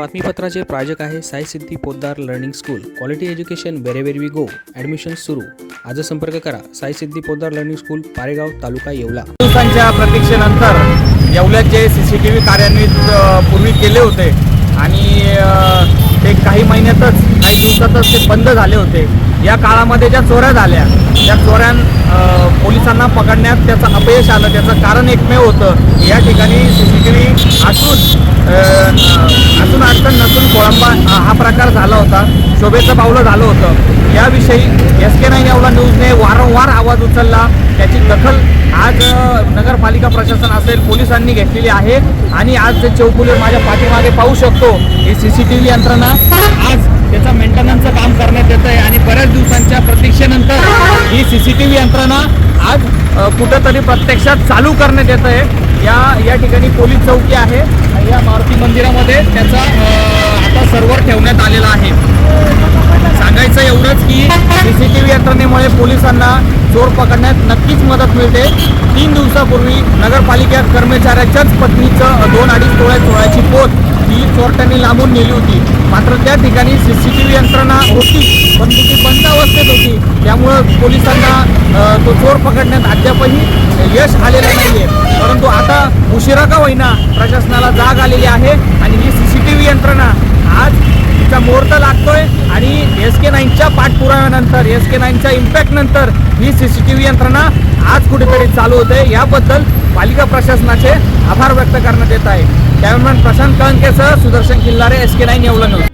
बातमीपत्राचे प्रायोजक आहे Sai Siddhi Poddar learning school. Quality education wherever we go admission सुरू. आज संपर्क करा. Sai Siddhi Poddar learning school Paregaon taluka Yeola. दिवसांच्या प्रतीक्षेनंतर येवल्यात जे सी सी टी व्ही कार्यान्वित पूर्वी केले होते. आणि ते काही महिन्यातच काही दिवसातच ते बंद झाले होते. या काळामध्ये ज्या चोऱ्या झाल्या त्या चोऱ्या पोलिसांना पकडण्यात त्याचं अपयश आलं. त्याचं कारण एकमेव होतं. या ठिकाणी सी सी टी व्ही असून असून हा प्रकार झाला होता. शोभेचं पावलं झालं होतं. याविषयी एस के नाईन येवला न्यूजने वारंवार आवाज उचलला. त्याची दखल आज नगरपालिका प्रशासन असेल पोलिसांनी घेतलेली आहे. आणि आज जे चौकुले माझ्या पाठीमागे पाहू शकतो ही सी सी टी व्ही यंत्रणा आज त्याचं मेंटेनन्सचं काम करण्यात येतं आहे आणि बऱ्याच दिवसांच्या प्रतीक्षेनंतर ही सी सी टी व्ही यंत्रणा आज कुठंतरी प्रत्यक्षात चालू करण्यात येत आहे या या ठिकाणी पोलीस चौकी आहे. या मारुती मंदिरामध्ये त्याचा आता सर्व्हर ठेवण्यात आलेला आहे. सांगायचं एवढंच की सी सी टी व्ही यंत्रणेमुळे पोलिसांना चोर पकडण्यात नक्कीच मदत मिळते. तीन दिवसापूर्वी नगरपालिका कर्मचाऱ्याच्याच पत्नीचं दोन अडीच तोळ्या चोळ्याची पोत ही चोरट्यांनी लांबून नेली होती. मात्र त्या ठिकाणी सी सी टी व्ही यंत्रणा होती पण ती बंद अवस्थेत होती त्यामुळं पोलिसांना तो चोर पकडण्यात अद्यापही यश आलेलं नाही आहे परंतु आता उशिरा का होईना प्रशासनाला जाग आलेली आहे आणि ही सी सी टी व्ही यंत्रणा आज तिचा मुहूर्त लागतोय आणि एस के नाईनच्या पाठपुराव्यानंतर एस के नाईनच्या इम्पॅक्टनंतर ही सी सी टी व्ही यंत्रणा आज कुठेतरी चालू होते. याबद्दल पालिका प्रशासनाचे आभार व्यक्त करण्यात येत आहे. Cameraman Prashant कळंकेसह Sudarshan Killare S K nine Yeola news